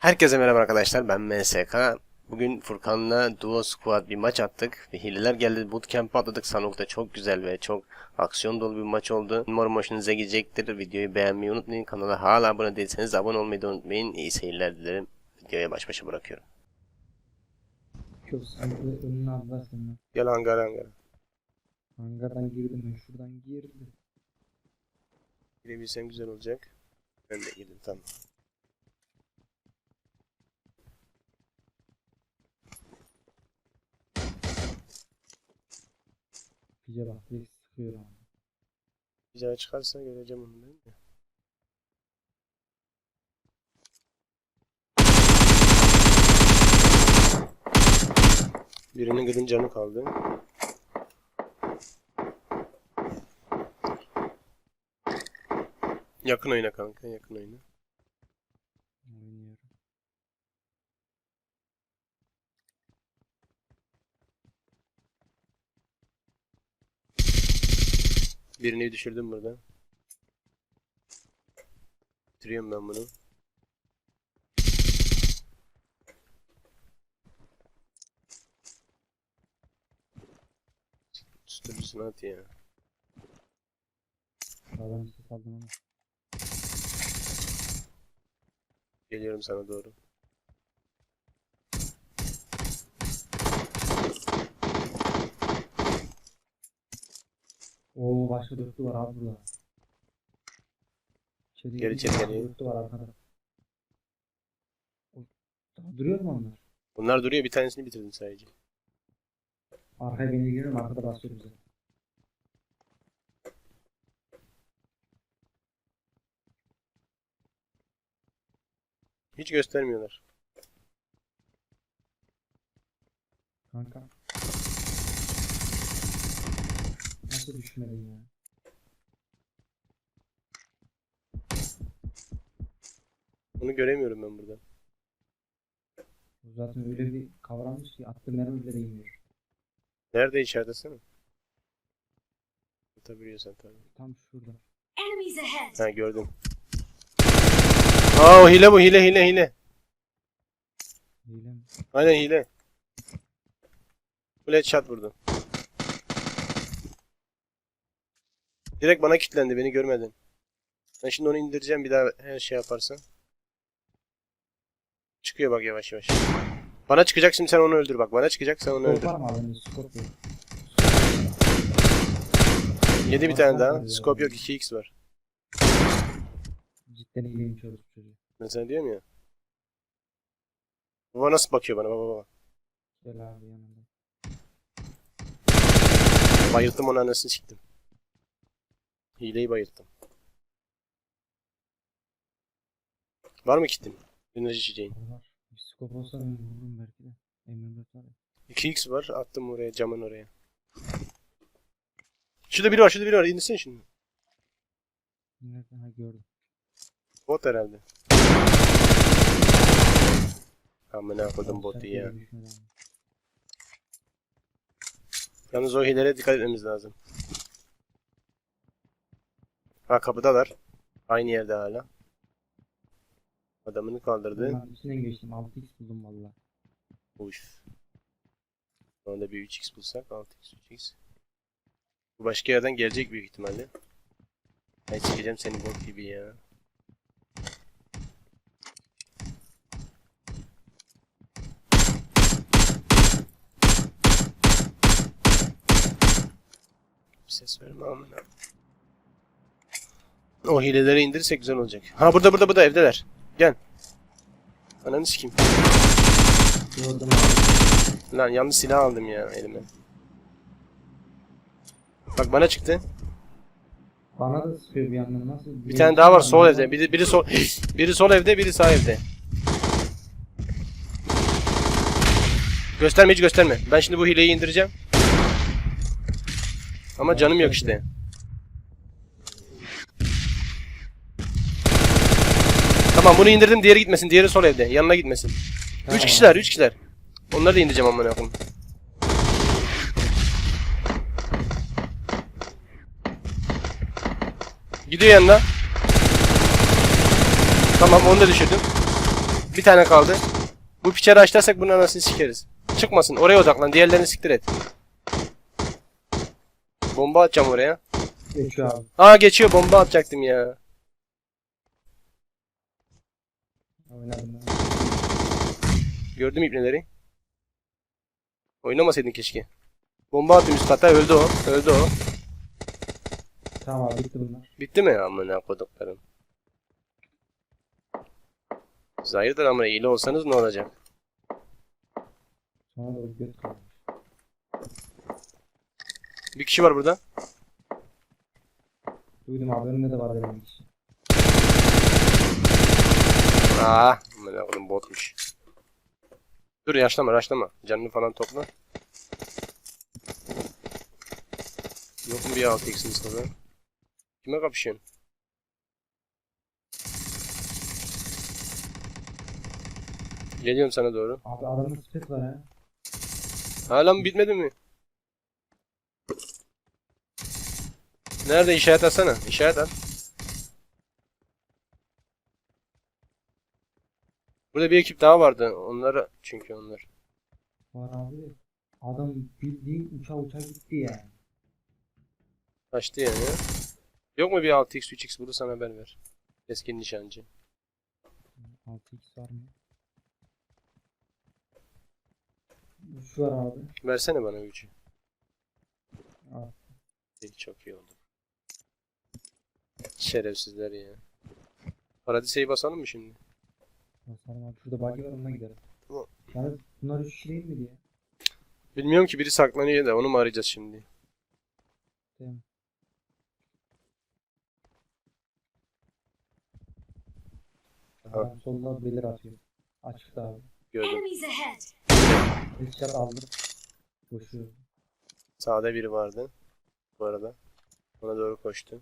Herkese merhaba arkadaşlar ben MSK. Bugün Furkan'la Duo Squad bir maç attık. Ve hileler geldi bootcamp'e atladık. Sanok'ta çok güzel ve çok aksiyon dolu bir maç oldu. Umarım hoşunuza gidecektir. Videoyu beğenmeyi unutmayın. Kanala hala abone değilseniz abone olmayı da unutmayın. İyi seyirler dilerim. Videoya baş başa bırakıyorum. Çok sıkıntı önüne abla senin. Gel hangar hangar. Hangardan girdim ben şuradan girdim. Girebilsem güzel olacak. Ben de girdim tamam. Pice bak sıkıyor abi. Güzel çıkarsa göreceğim onu değil mi? Birinin gidin canı kaldı. Yakın oyna kanka, yakın oyna. Birini düşürdüm burada. Bitiriyorum ben bunu. Üstümüzün at ya. Sağdan ses aldım ama. Geliyorum sana doğru. Oo başka dörtlü var abi burada. İçeri Geri çek, geri. Dörtlü var arkada. Daha duruyor mu onlar? Bunlar duruyor bir tanesini bitirdim sadece. Arkaya beni girelim arkada basıyor bize. Hiç göstermiyorlar. Kanka. Nasıl düşmedin ya? Onu göremiyorum ben burada. Bu zaten öyle bir kavranmış ki attığı mermi bile değmiyor. Nerede içeridesene? Tutabiliyorsan tabii. Tam şurada. Enemies ahead! Ha gördüm. Aa o hile bu hile hile hile. Hile mi? Aynen hile. Full headshot vurdu. Direkt bana kilitlendi beni görmedin. Ben şimdi onu indireceğim bir daha her şey yaparsan. Çıkıyor bak yavaş yavaş. Bana çıkacak şimdi sen onu öldür bak. Bana çıkacak sen onu öldür. Yedi bir tane daha. Scope yok 2x var. Cidden iyiymiş orası çocuğu. Ben sana diyorum ya. Baba nasıl bakıyor bana baba baba. Gel abi yanında. Bayılttım onu anasını siktim. Hileyi bayılttım. Var mı kitin? Enerji içeceğin. Var. Bir skop olsa ben vururum belki de. M24 var ya. 2x var attım oraya camın oraya. Şurada biri var şurada biri var indirsin şimdi. Nereden? Ha gördüm. Bot herhalde. Amına koydum botu ya. Yalnız o hilelere dikkat etmemiz lazım. Ha kapıdalar. Aynı yerde hala. Adamını kaldırdı. Ben içinden geçtim. 6x buldum valla. Uf. Anda bir 3x bulsak 6x 3x. Bu başka yerden gelecek büyük ihtimalle. Ben çekeceğim seni bot gibi ya. Ses verme amına. O hileleri indirirsek güzel olacak. Ha burada burada burada evdeler. Gel. Ananı sikeyim. Gördüm abi. Lan yanlış silah aldım ya elime. Bak bana çıktı. Bana da sıkıyor bir yandan nasıl? Bir tane daha var sol evde. Biri, biri sol biri sol evde, biri sağ evde. Gösterme hiç gösterme. Ben şimdi bu hileyi indireceğim. Ama canım yok işte. Tamam bunu indirdim. Diğeri gitmesin. Diğeri sol evde. Yanına gitmesin. Üç kişiler, üç kişiler. Onları da indireceğim amına koyayım. Gidiyor yanına. Tamam onu da düşürdüm. Bir tane kaldı. Bu piçeri açlarsak bunun anasını sikeriz. Çıkmasın. Oraya odaklan. Diğerlerini siktir et. Bomba atacağım oraya. Geçiyor abi. Aa geçiyor. Bomba atacaktım ya. Oynadım ben. Gördüm ipneleri. Oynamasaydın keşke. Bomba attım üst kata. Öldü o. Öldü o. Tamam abi bitti bunlar. Bitti mi? Amına koduklarım. Siz hayırdır ama iyi olsanız ne olacak? Kalmış. Bir kişi var burada. Duydum abi önümde de var benim kişi. Aa, amına kodum botmuş. Dur yaşlama yaşlama. Canını falan topla. Yok mu bir 6x'in sana? Kime kapışıyorsun? Geliyorum sana doğru. Abi adamın spet var ha. Hala mı bitmedi mi? Nerede işaret atsana. İşaret at. Burada bir ekip daha vardı. Onları çünkü onlar. Var abi. Adam bildiğin uça uça gitti yani. Kaçtı yani. Yok mu bir 6x 3x bulursan haber ver. Keskin nişancı. 6x var mı? Şu var abi. Versene bana gücü. Al. İyi, Çok iyi oldu. Şerefsizler ya. Paradise'yi basalım mı şimdi? Basalım abi. Şurada bagi var onunla gidelim. Tamam. Yani bunlar üç kişi değil mi diye. Bilmiyorum ki biri saklanıyor da onu mu arayacağız şimdi? Değil mi? Aha. Solda belir atıyor. Açıkta abi. Gördüm. Headshot aldım. Koşuyor. Sağda biri vardı. Bu arada. Ona doğru koştu.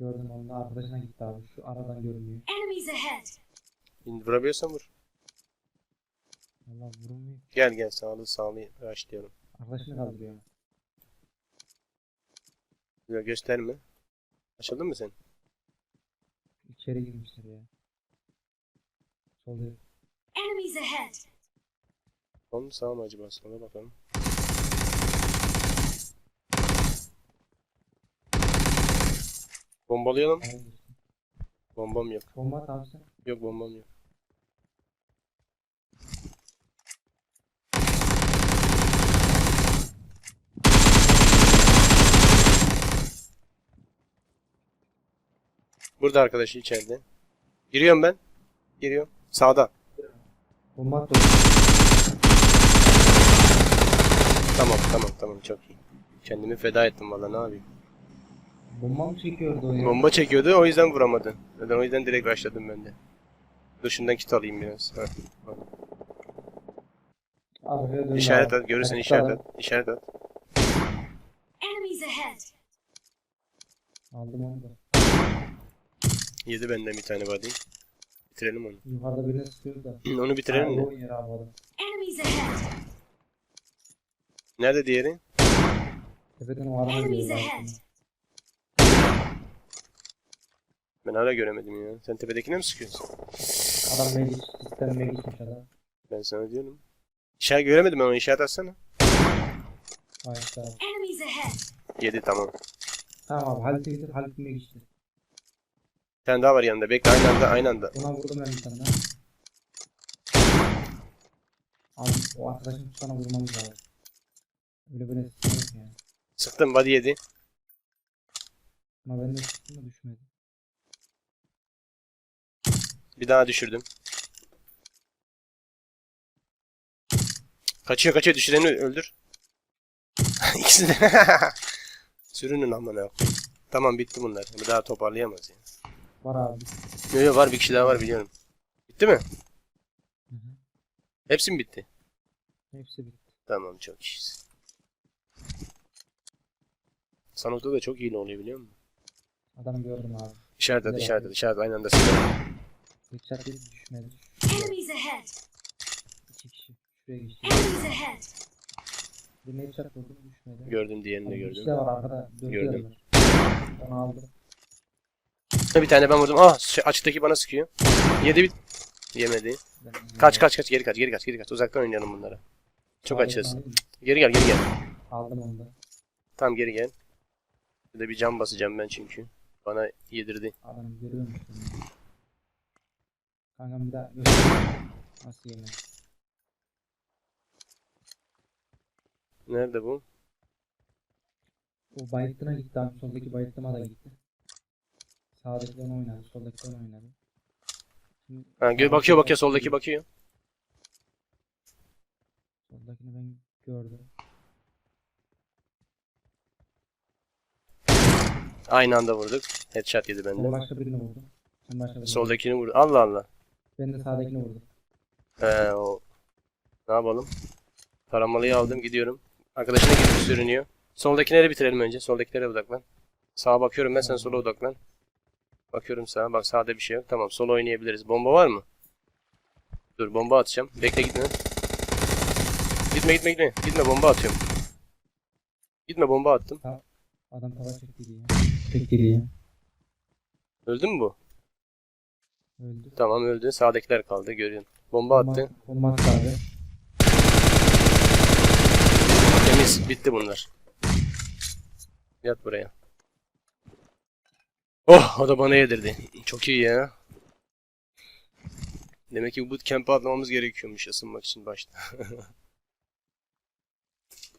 Gördüm onu da arkadaşına gitti abi. Şu aradan görünüyor. Enemies ahead! İndi vurabiliyorsan vur. Allah vurulmuyor. Gel gel sağlı sağlı başlayalım. Arkadaşını kaldırıyor. Güzel gösterme. Açıldın mı sen? İçeri girmişler ya. Solda. Enemies ahead! Sol mu sağ mı acaba? Sola bakalım. Bombalayalım. Bombam yok. Bomba at abi sen. Yok bombam yok. Burada arkadaşı içeride. Giriyorum ben. Giriyorum. Sağda. Bomba Tamam tamam tamam çok iyi. Kendimi feda ettim valla ne yapayım. Bomba mı çekiyordu o ya? Bomba çekiyordu o yüzden vuramadı. Neden o yüzden direkt rushladım ben de. Dur şundan kit alayım biraz. Arkaya dön İşaret abi. at görürsen işaret at. İşaret at. Enemies ahead! Aldım onu da. Yedi benden bir tane body. Bitirelim onu. Yukarıda birini sıkıyor da. onu bitirelim mi? abi adam. Nerede diğeri? Tepeden o abi. Ben hala göremedim ya. Sen tepedekine mi sıkıyorsun? Adam meclis. Sistem meclismiş adam. Ben sana diyorum. İşaret göremedim ben onu işaret atsana. Hayır tamam. Enemies ahead! Yedi tamam. Tamam abi Halit bitir Halit meclistir. Bir tane daha var yanında. Bekle aynı anda aynı anda. Ona vurdum ben bir tane daha. Abi o arkadaşın sana vurmamız lazım. Öyle böyle sıkıntı yani. Sıktım body yedi. Ama ben de sıktım da düşmedi. Bir daha düşürdüm. Kaçıyor kaçıyor düşüreni öldür. İkisi de. Sürünün amına. Tamam bitti bunlar. Bir daha toparlayamaz yani. Var abi. Yok yok var bir kişi daha var biliyorum. Bitti mi? Hı hı. Hepsi mi bitti? Hepsi bitti. Tamam çok iyiyiz. Sanok'ta da çok iyi oluyor biliyor musun? Adam gördüm abi. İşaret at, Güzel işaret at, yapıyor. işaret aynı anda sıkıyor. Headshot değil düşmedi. Enemies ahead! İki kişi. Şuraya geçti. Enemies ahead! Bir headshot vurdum düşmedi. Gördüm diğerini de bir kişi gördüm. de var arkada. Gördüm. Onu aldım. Bir tane ben vurdum. Ah açıktaki bana sıkıyor. Yedi bir... Yemedi. Kaç kaç kaç geri kaç geri kaç geri kaç. Uzaktan oynayalım bunlara. Çok Aldım, açız. aldım. Geri gel geri gel. Aldım onu da. Tam geri gel. Bir de bir cam basacağım ben çünkü. Bana yedirdi. Adam görüyormuş. beni. Kankam bir daha. Nasıl yemek? Nerede bu? O bayıttına gitti abi. Soldaki bayıttıma da gitti. Sağdaki onu oynadı. Soldaki onu oynadı. Şimdi Ha, gö- bakıyor bakıyor soldaki bakıyor. Soldakini ben gördüm. Aynı anda vurduk. Headshot yedi Ben benden. başka birini vurdum. Sen başka birini vurdun. Soldakini vurdu. Allah Allah. Ben de sağdakini vurdum. He o. Ne yapalım? Taramalıyı aldım gidiyorum. Arkadaşına gidip sürünüyor. Soldakileri bitirelim önce. Soldakilere odaklan. Sağa bakıyorum ben sen sola odaklan. Bakıyorum sağa. Bak sağda bir şey yok. Tamam sola oynayabiliriz. Bomba var mı? Dur bomba atacağım. Bekle gitme. Gitme gitme gitme. Gitme bomba atıyorum. Gitme bomba attım. Adam tava çekti diye. Çekti diye. Öldü mü bu? Öldü. Tamam öldü. Sağdakiler kaldı görüyorsun. Bomba attı. Bomba attı abi. Temiz. Bitti bunlar. Yat buraya. Oh o da bana yedirdi. Çok iyi ya. Demek ki bu bootcamp'e atlamamız gerekiyormuş ısınmak için başta.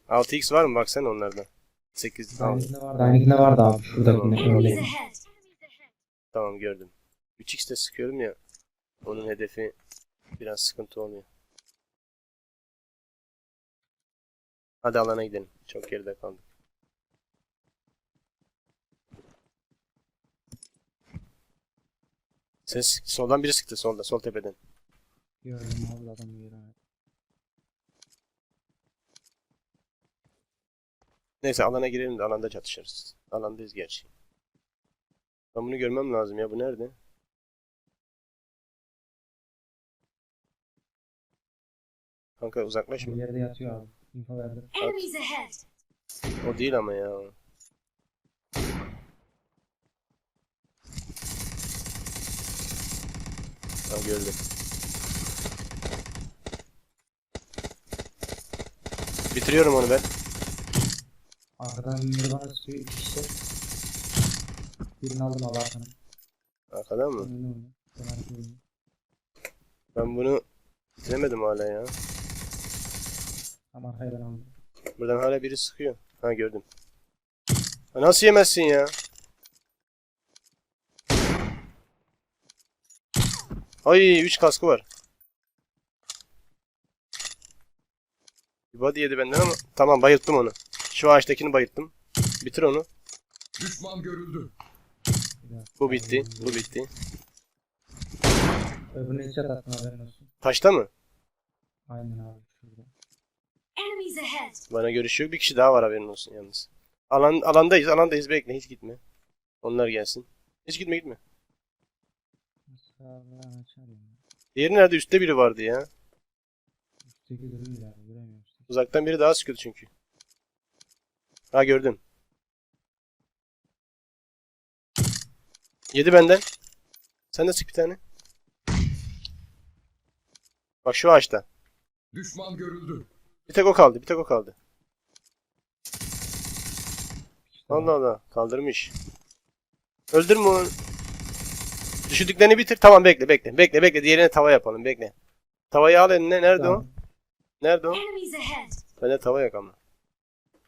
6x var mı? Baksana onlardan. 8 tamam. Dainikinde vardı. Dainikinde vardı abi. Şöyle. ahead. Tamam gördüm. 3x de sıkıyorum ya. Onun hedefi biraz sıkıntı oluyor. Hadi alana gidelim. Çok geride kaldık. Ses soldan biri sıktı solda sol tepeden. Gördüm abi adamı. Neyse alana girelim de alanda çatışırız. Alandayız gerçi. Ben bunu görmem lazım ya bu nerede? Kanka uzaklaşma. Bir yerde yatıyor abi. Info verdim. Enemies ahead. O değil ama ya. Gördüm. Bitiriyorum onu ben. Arkadan biri bana iki kişi. Birini aldım abi arkanın. Arkadan mı? Ben bunu bitiremedim hala ya. Tam arkayı ben aldım. Buradan hala biri sıkıyor. Ha gördüm. Ha, nasıl yemezsin ya? Ay 3 kaskı var. Bir body yedi benden ama tamam bayılttım onu. Şu ağaçtakini bayılttım. Bitir onu. Düşman görüldü. Bu bitti. Bu bitti. Öbürüne headshot attım haberin olsun. Taşta mı? Aynen abi şurada. Enemies ahead. Bana görüş yok. Bir kişi daha var haberin olsun yalnız. Alan, alandayız. Alandayız. Bekle. Hiç gitme. Onlar gelsin. Hiç gitme gitme. Sağdan açarım. Diğeri nerede? Üstte biri vardı ya. Üstteki. Göremiyorum. Uzaktan biri daha sıkıyordu çünkü. Ha gördüm. Yedi benden. Sen de sık bir tane. Bak şu ağaçta. Düşman görüldü. Bir tek o kaldı. Bir tek o kaldı. İşte Allah Allah. Kaldırmış. Öldürme onu. Düşürdüklerini bitir. Tamam bekle bekle. Bekle bekle. Diğerine tava yapalım. Bekle. Tavayı al eline. Nerede o? Tamam. Nerede o? Enemies ahead. Bende tava yok ama.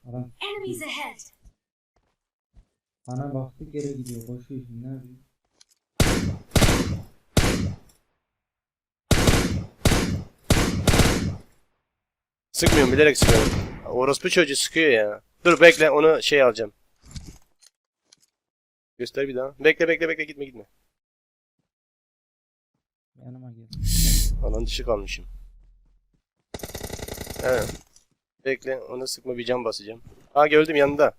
Adam Enemies ahead. bana baktı geri gidiyor. Koşuyor şimdi. Ne yapıyor? Sıkmıyorum bilerek sıkıyorum. Orospu çocuğu sıkıyor ya. Dur bekle onu şey alacağım. Göster bir daha. Bekle bekle bekle gitme gitme. Yanıma gel. Alan dışı kalmışım. Evet. Bekle ona sıkma bir cam basacağım. Aa gördüm yanında.